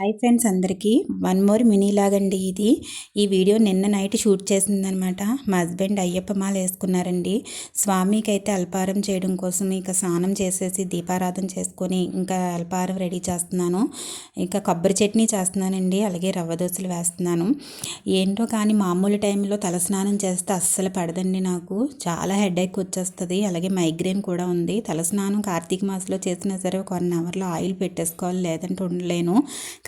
Hi friends అందరికీ. One more mini లాగండి ఇది. ఈ వీడియో నిన్న నైట్ షూట్ చేసిందనమాట. మా హస్బెండ్ అయ్యప్ప మాల వేసుకున్నారండి. స్వామికి అయితే అల్పారం చేయడం కోసం ఇక స్నానం చేసేసి దీపారాధన చేసుకొని ఇంకా అల్పారం రెడీ చేస్తున్నాను. ఇంకా కొబ్బరి చట్నీ చేస్తున్నానండి. అలాగే రవ్వ దోశలు వేస్తున్నాను. ఏంటో కానీ మామూలు టైంలో తలస్నానం చేస్తే అస్సలు పడదండి నాకు. చాలా హెడేక్ వచ్చేస్తుంది. అలాగే మైగ్రేన్ కూడా ఉంది. తలస్నానం కార్తీక మాసంలో చేసినా సరే ఒక వన్ అవర్లో ఆయిల్ పెట్టేసుకోవాలి. లేదంటే ఉండలేను.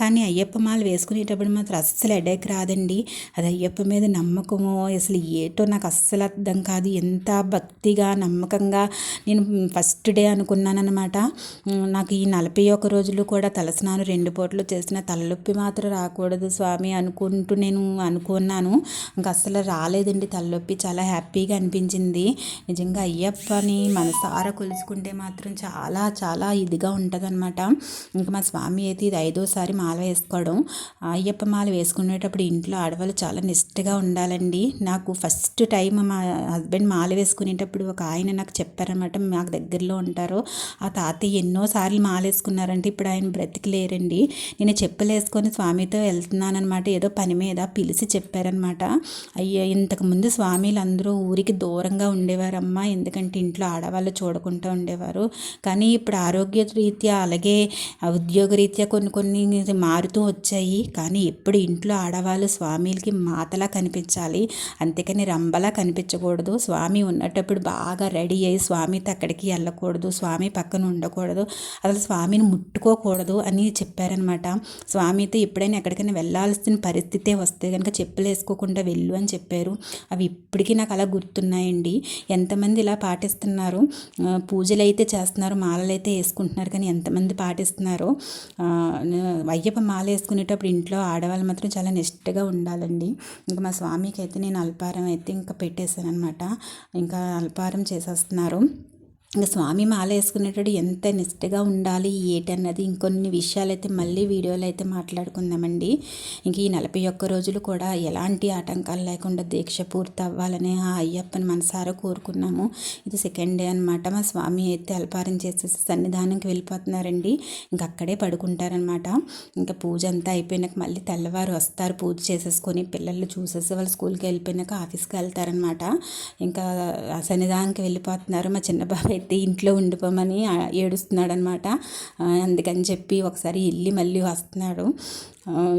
కానీ అయ్యప్ప మాల వేసుకునేటప్పుడు మాత్రం అస్సలు ఎడేక్ రాదండి. అది అయ్యప్ప మీద నమ్మకము అసలు ఏటో నాకు అస్సలు అర్థం కాదు. ఎంత భక్తిగా నమ్మకంగా నేను ఫస్ట్ డే అనుకున్నానమాట నాకు ఈ నలభై ఒక్క రోజులు కూడా తలస్నానం రెండు పూటలు చేసిన తలనొప్పి మాత్రం రాకూడదు స్వామి అనుకుంటూ నేను అనుకున్నాను. ఇంకా అస్సలు రాలేదండి తలనొప్పి. చాలా హ్యాపీగా అనిపించింది. నిజంగా అయ్యప్పని మనసారా కొలుసుకుంటే మాత్రం చాలా చాలా ఇదిగా ఉంటుంది అనమాట ఇంకా మా స్వామి అయితే ఇది ఐదోసారి మా మాల వేసుకోవడం. అయ్యప్ప మాల వేసుకునేటప్పుడు ఇంట్లో ఆడవాళ్ళు చాలా నిష్టగా ఉండాలండి. నాకు ఫస్ట్ టైం మా హస్బెండ్ మాల వేసుకునేటప్పుడు ఒక ఆయన నాకు చెప్పారనమాట మాకు దగ్గరలో ఉంటారు. ఆ తాతయ్య ఎన్నోసార్లు మాల వేసుకున్నారంటే ఇప్పుడు ఆయన బ్రతికిలేరండి. నేను చెప్పులు వేసుకొని స్వామితో వెళ్తున్నానమాట ఏదో పని మీద పిలిచి చెప్పారనమాట అయ్యో ఇంతకుముందు స్వామిలు అందరూ ఊరికి దూరంగా ఉండేవారమ్మా. ఎందుకంటే ఇంట్లో ఆడవాళ్ళు చూడకుండా ఉండేవారు. కానీ ఇప్పుడు ఆరోగ్య రీత్యా అలాగే ఉద్యోగ రీత్యా కొన్ని కొన్ని మారుతూ వచ్చాయి. కానీ ఎప్పుడు ఇంట్లో ఆడవాళ్ళు స్వామిలకి మాతలా కనిపించాలి. అంతేకాని రంబలా కనిపించకూడదు. స్వామి ఉన్నటప్పుడు బాగా రెడీ అయ్యి స్వామితో అక్కడికి వెళ్ళకూడదు. స్వామి పక్కన ఉండకూడదు. అసలు స్వామిని ముట్టుకోకూడదు అని చెప్పారనమాట. స్వామితో ఎప్పుడైనా ఎక్కడికైనా వెళ్ళాల్సిన పరిస్థితే వస్తే కనుక చెప్పులు వేసుకోకుండా వెళ్ళు అని చెప్పారు. అవి ఇప్పటికీ నాకు అలా గుర్తున్నాయండి. ఎంతమంది ఇలా పాటిస్తున్నారు? పూజలు అయితే చేస్తున్నారు మాలలు అయితే వేసుకుంటున్నారు. కానీ ఎంతమంది పాటిస్తున్నారో? అయ్యప్ప మాల వేసుకునేటప్పుడు ఇంట్లో ఆడవాళ్ళు మాత్రం చాలా నిష్టగా ఉండాలండి. ఇంకా మా స్వామికి అయితే నేను అల్పారం అయితే ఇంకా పెట్టేశాను అనమాట ఇంకా అల్పారం చేసేస్తున్నారు. ఇంకా స్వామి మాల వేసుకునేటప్పుడు ఎంత నిష్టగా ఉండాలి ఏటన్నది ఇంకొన్ని విషయాలు అయితే మళ్ళీ వీడియోలో అయితే మాట్లాడుకుందామండి. ఇంక ఈ నలభై ఒక్క రోజులు కూడా ఎలాంటి ఆటంకాలు లేకుండా దీక్ష పూర్తి అవ్వాలని ఆ అయ్యప్పని మనసారా కోరుకున్నాము. ఇది సెకండ్ డే అనమాట మా స్వామి అయితే అల్పారం చేసేసి సన్నిధానంకి వెళ్ళిపోతున్నారండి. ఇంక అక్కడే పడుకుంటారనమాట ఇంకా పూజ అంతా అయిపోయినాక మళ్ళీ తెల్లవారు వస్తారు. పూజ చేసేసుకొని పిల్లలు చూసేసి వాళ్ళు స్కూల్కి వెళ్ళిపోయినాక ఆఫీస్కి వెళ్తారనమాట ఇంకా సన్నిధానంకి వెళ్ళిపోతున్నారు మా చిన్న బాబాయ్ అయితే ఇంట్లో ఉండిపోమని ఏడుస్తున్నాడు అనమాట అందుకని చెప్పి ఒకసారి వెళ్ళి మళ్ళీ వస్తున్నాడు.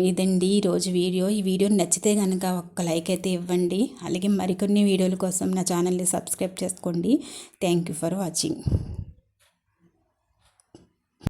ఇదండి ఈరోజు వీడియో. ఈ వీడియో నచ్చితే కనుక ఒక్క లైక్ అయితే ఇవ్వండి. అలాగే మరికొన్ని వీడియోల కోసం నా ఛానల్ని సబ్స్క్రైబ్ చేసుకోండి. Thank you for watching.